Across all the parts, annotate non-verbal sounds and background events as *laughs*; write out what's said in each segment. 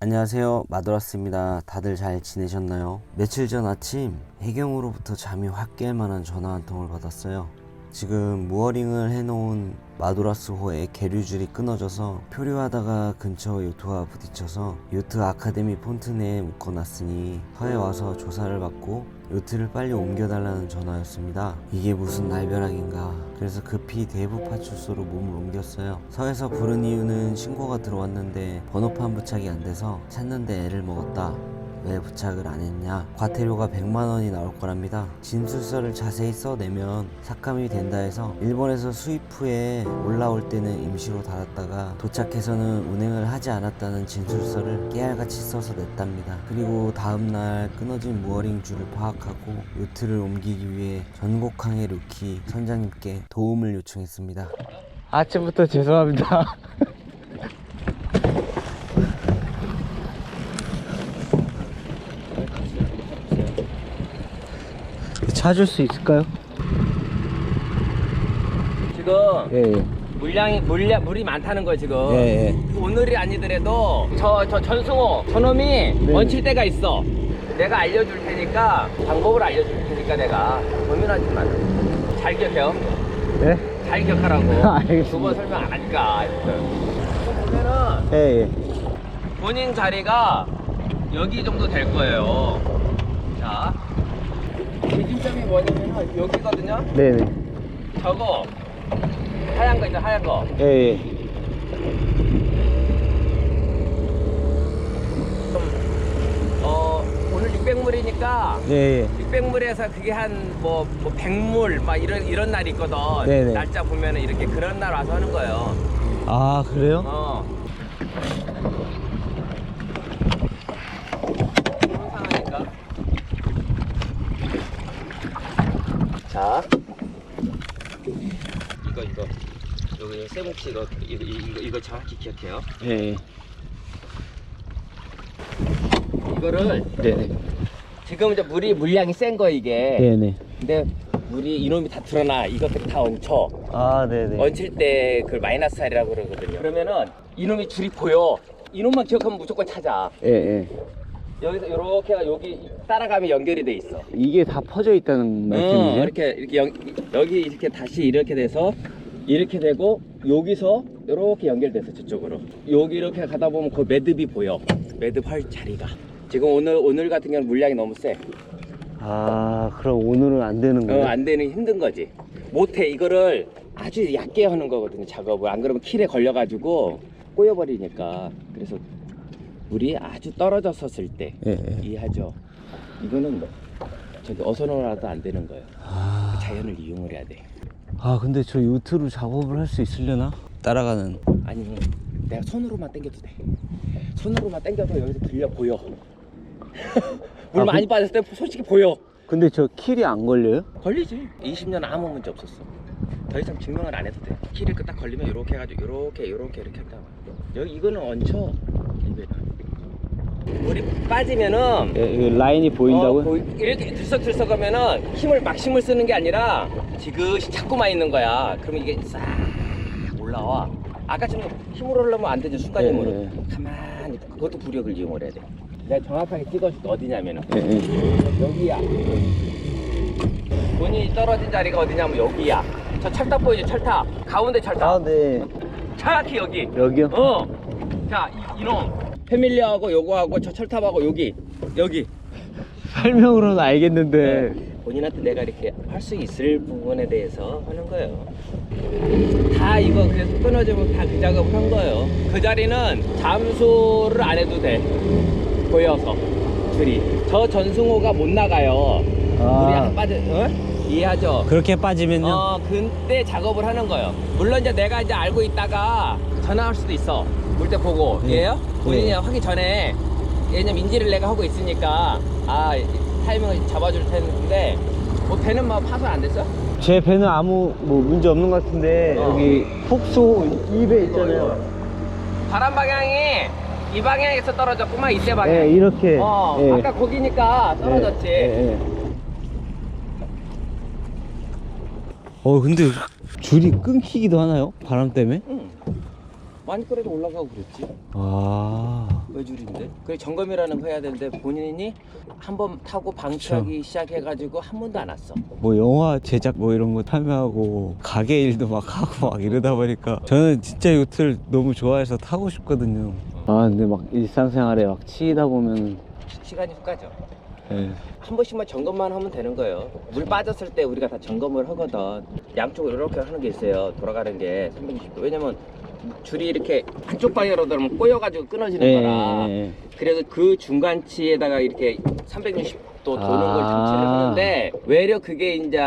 안녕하세요. 마도라스입니다. 다들 잘 지내셨나요? 며칠 전 아침 해경으로부터 잠이 확 깰 만한 전화 한 통을 받았어요 지금 무어링을 해놓은 마도라스호의 계류줄이 끊어져서 표류하다가 근처 요트와 부딪혀서 요트 아카데미 폰트내에 묶어놨으니 서에 와서 조사를 받고 요트를 빨리 옮겨달라는 전화였습니다. 이게 무슨 날벼락인가. 그래서 급히 대부 파출소로 몸을 옮겼어요. 서에서 부른 이유는 신고가 들어왔는데 번호판 부착이 안 돼서 찾는데 애를 먹었다. 왜 부착을 안 했냐? 과태료가 100만 원이 나올 거랍니다. 진술서를 자세히 써내면 삭감이 된다 해서 일본에서 수입 후에 올라올 때는 임시로 닫았다가 도착해서는 운행을 하지 않았다는 진술서를 깨알같이 써서 냈답니다. 그리고 다음날 끊어진 무어링 줄을 파악하고 요트를 옮기기 위해 전곡항의 루키 선장님께 도움을 요청했습니다. 아침부터 죄송합니다. *laughs* 찾을 수 있을까요? 지금 예, 예. 물량이 물량 물이 많다는 거예요 지금. 예, 예. 오늘이 아니더라도 저 저 전승호 저놈이 네. 얹힐 때가 있어. 내가 알려줄 테니까 방법을 알려줄 테니까 내가 고민하지 마. 잘 기억해요. 예? 잘 기억하라고. *laughs* 알겠습니다. 두 번 설명 안 하니까. 보면은 예, 예. 본인 자리가 여기 정도 될 거예요. 자, 기준점이 뭐냐면 여기거든요. 네네. 저거 하얀 거 있죠, 하얀 거. 예, 예. 어, 오늘 600물이니까 예, 예. 600물에서 그게 한뭐 뭐 100물 막 이런 이런 날이 있거든. 네네. 날짜 보면은 이렇게 그런 날 와서 하는 거예요. 아, 그래요? 어. 상하니까. 자. 이거 이거 여기 세븐치 이거 이거 이거, 이거 정확히 기억해요. 예, 예. 이거를 네네. 지금 이제 물이 물량이 센 거 이게. 네네. 근데 물이 이놈이 다 드러나 이것들이 다 얹혀 아, 네네. 얹힐 때 그걸 마이너스 R이라고 그러거든요 그러면은 이놈이 줄이 보여 이놈만 기억하면 무조건 찾아 예, 예. 여기서 이렇게 여기 따라가면 연결이 돼 있어 이게 다 퍼져 있다는 어, 말씀이죠? 이렇게 이렇게 연, 여기 이렇게 다시 이렇게 돼서 이렇게 되고 여기서 이렇게 연결돼서 저쪽으로 여기 이렇게 가다 보면 그 매듭이 보여 매듭 할 자리가 지금 오늘 오늘 같은 경우는 물량이 너무 세 아, 그럼 오늘은 안 되는 어, 거예요? 안 되는 힘든 거지. 못해 이거를 아주 얕게 하는 거거든요 작업을 안 그러면 킬에 걸려가지고 꼬여버리니까 그래서 물이 아주 떨어졌었을 때 예, 예. 이해하죠. 이거는 저기 어선호라도 안 되는 거예요. 아, 자연을 이용을 해야 돼. 아, 근데 저 요트로 작업을 할 수 있으려나? 따라가는. 아니 내가 손으로만 당겨도 돼. 손으로만 당겨도 여기서 들려 보여. *laughs* 물 아, 많이 그- 빠졌을 때 솔직히 보여. 근데 저 킬이 안 걸려요? 걸리지. 20년 아무 문제 없었어. 더 이상 증명을 안 해도 돼. 키를 딱 걸리면 이렇게 해가지고 이렇게 이렇게 이렇게 한다. 여기 이거는 얹혀. 물이 빠지면은 예, 이 라인이 보인다고 요? 어, 보이- 이렇게 들썩들썩 하면은 힘을 막 힘을 쓰는 게 아니라 지그시 잡고만 있는 거야. 그러면 이게 싹 올라와. 아까처럼 힘으로 올라오면 안 되죠. 순간 예, 힘으로. 예. 가만히 그것도 부력을 이용을 해야 돼. 내가 정확하게 찍어줄 게 어디냐면은 예, 예. 여기야. 본인이 떨어진 자리가 어디냐면 여기야. 저 철탑 보이죠? 철탑. 가운데 철탑. 아, 네. 정확히 여기. 여기요? 어. 자, 이, 이놈. 패밀리하고 요거하고 저 철탑하고 여기. 여기. 설명으로는 알겠는데. 본인한테 내가 이렇게 할 수 있을 부분에 대해서 하는 거예요. 다 이거 그래서 끊어지면 다 그 작업을 한 거예요. 그 자리는 잠수를 안 해도 돼. 보여서 줄이. 저 전승호가 못 나가요. 아. 물이 안 빠져. 어? 이해하죠? 그렇게 빠지면요? 어, 그때 작업을 하는 거예요. 물론 이제 내가 이제 알고 있다가 전화할 수도 있어. 물때 보고. 네. 이해요? 본인이 네. 하기 전에 왜냐면 인지를 내가 하고 있으니까 아 타이밍을 잡아줄 텐데 뭐 배는 뭐 파손 안 됐어? 제 배는 아무 뭐 문제 없는 것 같은데 어. 여기 폭소 2배 있잖아요. 바람 방향이 이 방향에서 떨어졌구만 이때 방향. 예, 이렇게. 어, 예. 아까 거기니까 떨어졌지. 예, 예, 예. 어, 근데 줄이 끊기기도 하나요? 바람 때문에? 응. 많이 끌어도 올라가고 그랬지. 아. 외줄인데. 그래 점검이라는 거 해야 되는데 본인이 한 번 타고 방치하기 시작해가지고 한 번도 안 왔어. 뭐 영화 제작 뭐 이런 거 참여하고 가게 일도 막 하고 막 이러다 보니까 저는 진짜 요트를 너무 좋아해서 타고 싶거든요. 아 근데 막 일상생활에 막 치이다 보면 시- 시간이 훅 가죠. 예. 한 번씩만 점검만 하면 되는 거예요. 물 빠졌을 때 우리가 다 점검을 하거든. 양쪽으로 이렇게 하는 게 있어요. 돌아가는 게 360도. 왜냐면 줄이 이렇게 한쪽 방향으로 들어가면 꼬여가지고 끊어지는 예, 거라. 예, 예. 그래서 그 중간치에다가 이렇게 360도 도는 걸 아. 장치를 하는데 외려 그게 이제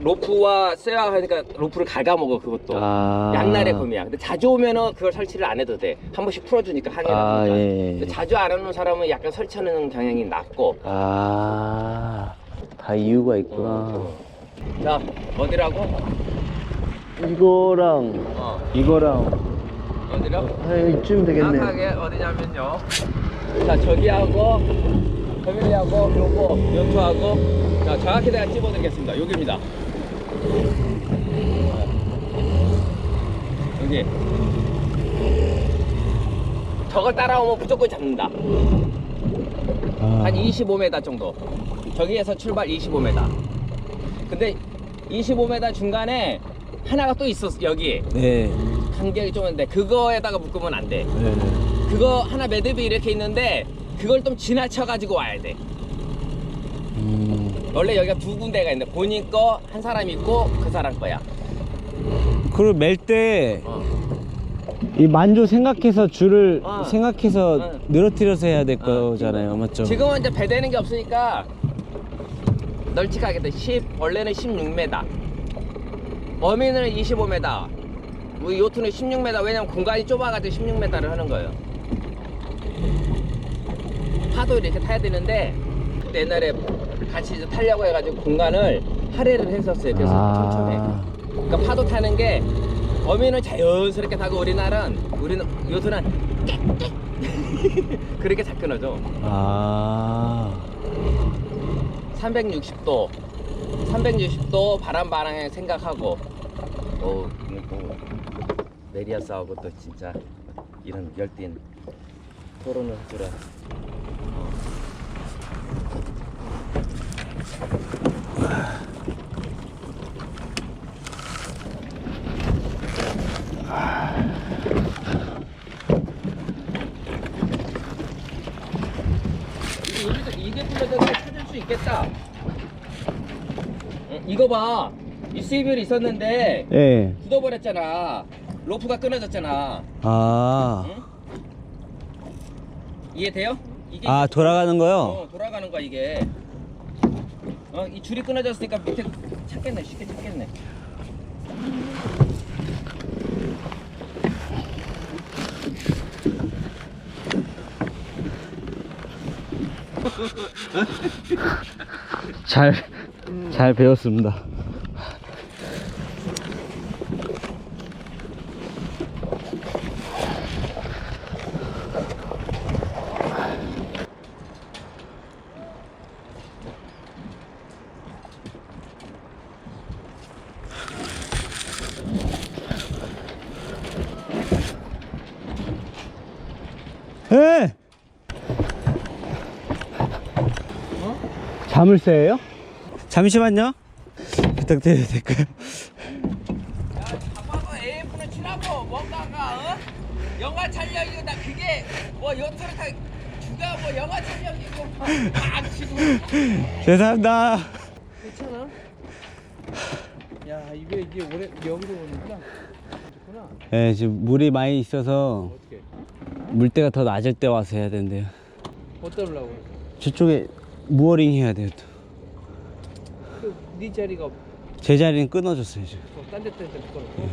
로프와 쇠와 하니까 로프를 갉아먹어 그것도. 아. 양날의 검이야. 근데 자주 오면은 그걸 설치를 안 해도 돼. 한 번씩 풀어주니까 항해를 아, 하니까. 예, 예. 근데 자주 안 오는 사람은 약간 설치하는 경향이 낮고. 아. 다 이유가 있구나. 자 어디라고? 이거랑 어 이거랑 어디라고? 아, 이쯤 되겠네. 정확하게 어디냐면요. 자 저기하고 요거 요트하고 자 정확히 내가 찝어드리겠습니다. 여기입니다. 여기 저걸 따라오면 무조건 잡는다. 아. 한 25m 정도. 저기에서 출발 25m. 근데 25m 중간에 하나가 또 있었어 여기 네. 간격이 좀 있는데 그거에다가 묶으면 안 돼. 네. 그거 하나 매듭이 이렇게 있는데 그걸 좀 지나쳐 가지고 와야 돼. 음. 원래 여기가 두 군데가 있는데 본인 거 한 사람 있고 그 사람 거야. 그걸 멜때 어. 이 만조 생각해서 줄을 어. 생각해서 어. 늘어뜨려서 해야 될 거잖아요, 맞죠? 지금은 이제 배대는 게 없으니까 널찍하게 돼. 10 원래는 16m. 어민은 25m. 우리 요트는 16m. 왜냐면 공간이 좁아가지고 16m를 하는 거예요. 파도 이렇게 타야 되는데 그때 옛날에 같이 이제 타려고 해가지고 공간을 할애를 했었어요. 그래서 아. 촘촘해. 그러니까 파도 타는 게 어민은 자연스럽게 타고 우리나라는 우리는 깨끗 *laughs* 그렇게 잘 끊어져. 아. 360도 360도 바람 방향 생각하고 어, 이거 또 메리아스하고 또 진짜 이런 열띤 토론을 할 줄은 여기서 이게 불러도 찾을 수 있겠다. 응, 이거 봐. 이 세이블이 있었는데 예. 굳어버렸잖아. 로프가 끊어졌잖아. 아. 응? 이해돼요? 이게 아, 돌아가는 거요? 어, 돌아가는 거야 이게. 어, 이 줄이 끊어졌으니까 밑에 찾겠네. 쉽게 찾겠네. 잘, 잘 배웠습니다. 예! 자물쇠예요? 잠시만요. 부탁드려도 될까요? 치라고 뭔가가 어? 영화 촬영이고 나 그게 뭐 주가 뭐 영화 촬영이고 막 치고 죄송합니다. 괜찮아? 야 이게 이게 오래 여기로 오는구나. 네, 지금 물이 많이 있어서 어떻게? 물때가 더 낮을 때 와서 해야 된대요. 놓으려고 그래? 저쪽에 무어링 해야 돼요. 또. 그네 자리가 제 자리는 끊어졌어요 지금. 딴데 딴데 묶어놓고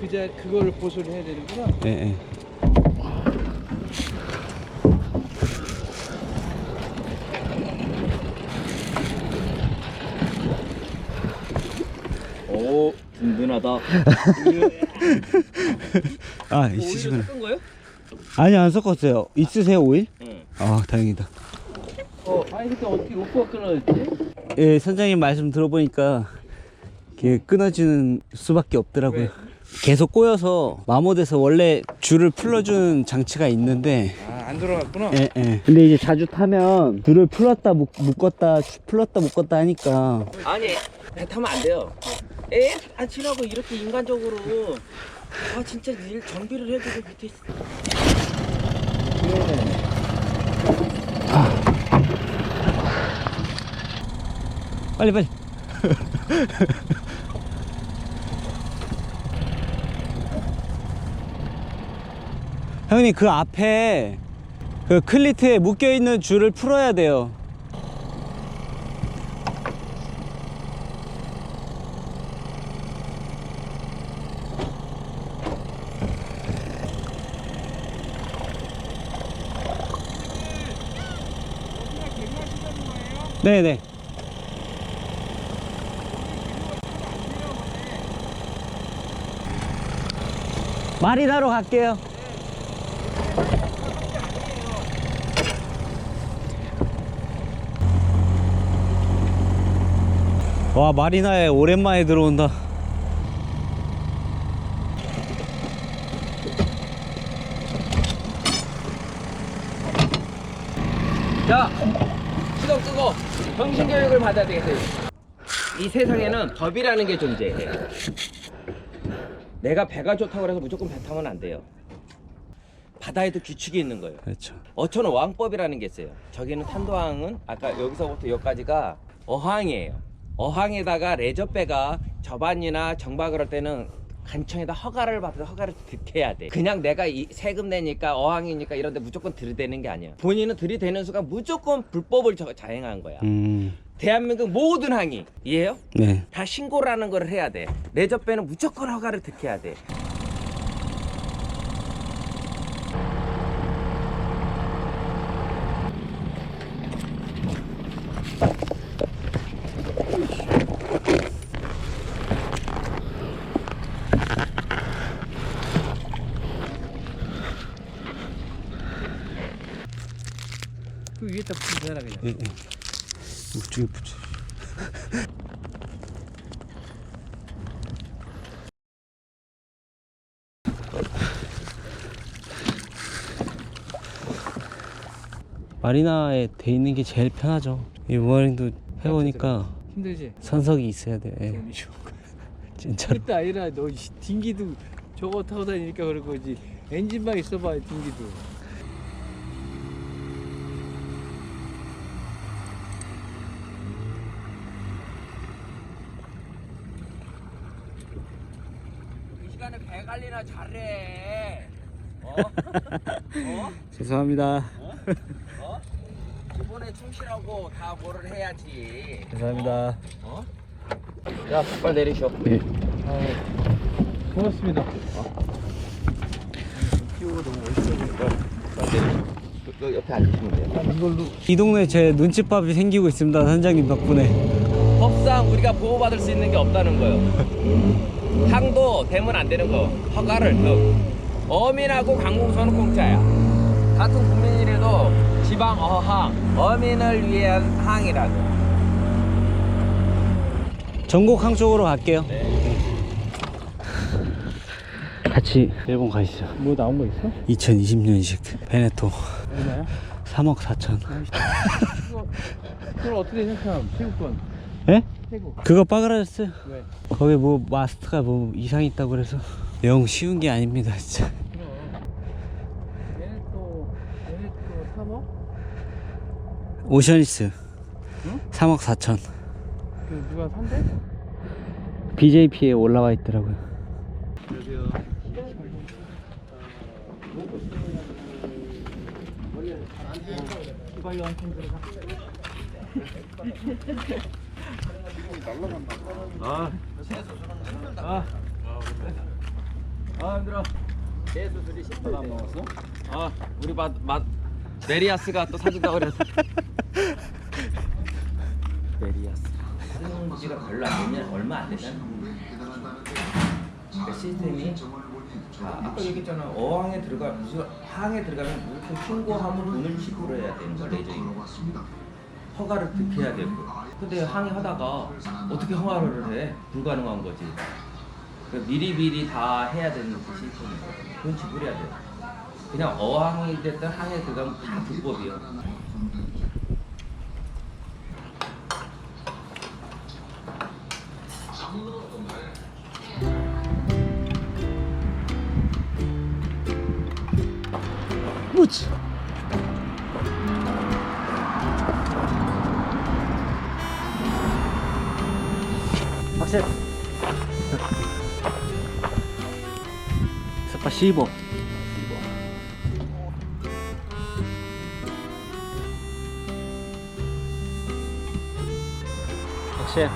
그 자, 그거를 보수를 해야 되는구나. 예, 예. 오 든든하다 *laughs* 아, 오일을 있으시구나. 섞은 거예요? 아니 안 섞었어요. 있으세요 오일? 응 아, 다행이다. 어, 아니 근데 어떻게 로프가 끊어졌지? 예, 선장님 말씀 들어보니까 이게 끊어지는 수밖에 없더라고요. 계속 꼬여서 마모돼서 원래 줄을 풀어주는 장치가 있는데 아안 들어갔구나 예, 예. 근데 이제 자주 타면 줄을 풀었다 묶, 묶었다 풀었다 묶었다 하니까 아니 배 타면 안 돼요. 애안 친하고 이렇게 인간적으로 아 진짜 일 정비를 해주고 밑에 있어. 빨리 빨리. *laughs* 형님 그 앞에 그 클리트에 묶여 있는 줄을 풀어야 돼요. 네네 마리나로 갈게요. 와 마리나에 오랜만에 들어온다. 자 시동 끄고 정신 교육을 받아야 되겠어요. 이 세상에는 법이라는 게 존재해. 내가 배가 좋다고 해서 무조건 배 타면 안 돼요. 바다에도 규칙이 있는 거예요. 그렇죠. 어촌은 왕법이라는 게 있어요. 저기는 탄도항은 아까 여기서부터 여기까지가 어항이에요. 어항에다가 레저배가 저반이나 정박을 할 때는 간청에다 허가를 받아서 허가를 득해야 돼. 그냥 내가 이 세금 내니까 어항이니까 이런데 무조건 들이대는 게 아니야. 본인은 들이대는 순간 무조건 불법을 저- 자행한 거야. 음, 대한민국 모든 항이 이해요? 네. 다 신고라는 걸 해야 돼. 레저 배는 무조건 허가를 득해야 돼. 그 위에다 붙이잖아 그냥 예, 예. 우측에 붙여. 마리나에 돼 있는 게 제일 편하죠. 이 모어링도 해보니까 힘들지? 선석이 있어야 돼. 예, 돈이 진짜로. 그때 아니라 너 씨, 딩기도 저거 타고 다니니까 그런 거지 엔진만 있어봐 딩기도 이 시간에 배 관리나 잘해. 어? 어? *laughs* 죄송합니다. 어? 기본에 충실하고 다 뭐를 해야지. 죄송합니다. 어? 야, 빨리 내리셔. 예. 고맙습니다 그 옆에 앉으시면 돼요. 이걸로 이 동네 제 눈칫밥이 생기고 있습니다. 선장님 덕분에. 법상 우리가 보호받을 수 있는 게 없다는 거예요. *laughs* 항도 되면 안 되는 거. 허가를 득. 어민하고 관공서는 공짜야. 같은 국민이라도 지방 어항, 어민을 위한 항이라고. 전곡항 쪽으로 갈게요. *laughs* 같이 일본 가시죠. 뭐 나온 거 있어? 2020년식 베네토 얼마야? 3억 4천. 그거 그걸 어떻게 생각함? 태국권 예? 태국 그거 빠그라졌어요. 왜? 거기 뭐 마스트가 뭐 이상 있다고 그래서 영 쉬운 게 아닙니다 진짜. 얘네 또 얘네 또 3억? 오션리스 응? 3억 4천. 그 누가 산대? BJP에 올라와 있더라고요. 아, 아 힘들어. 계속 둘이 식사 안 먹었어? 아, 우리 맛, 맛 메리아스가 또 사준다고 그래서. *laughs* 메리아스. 사용 지가 별로 안 되면 얼마 안 되잖아. 그러니까 시스템이 자, 아까 얘기했잖아. 어항에 들어가 무슨 항에 들어가면 무조건 신고하면 돈을 지불해야 되는 거 레저인 허가를 득해야 되고. 근데 항해 하다가 어떻게 허가를 해? 불가능한 거지. 그 미리미리 다 해야 되는 그 시스템이에요. 그건 지불해야 돼요. 그냥 어항이 됐든 항에 들어가면 다 불법이에요. 15. 역시.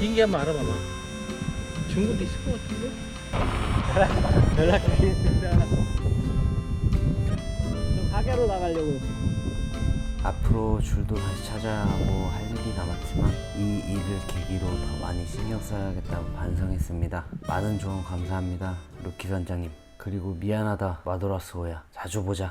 긴게 한번 알아봐봐. 중국도 있을 것 같은데? *laughs* 연락드리겠습니다. 저 가게로 나가려고요. 앞으로 줄도 다시 찾아야 하고 할 일이 남았지만 이 일을 계기로 더 많이 신경 써야겠다고 반성했습니다. 많은 조언 감사합니다. 루키 선장님. 그리고 미안하다 마도라스호야. 자주 보자.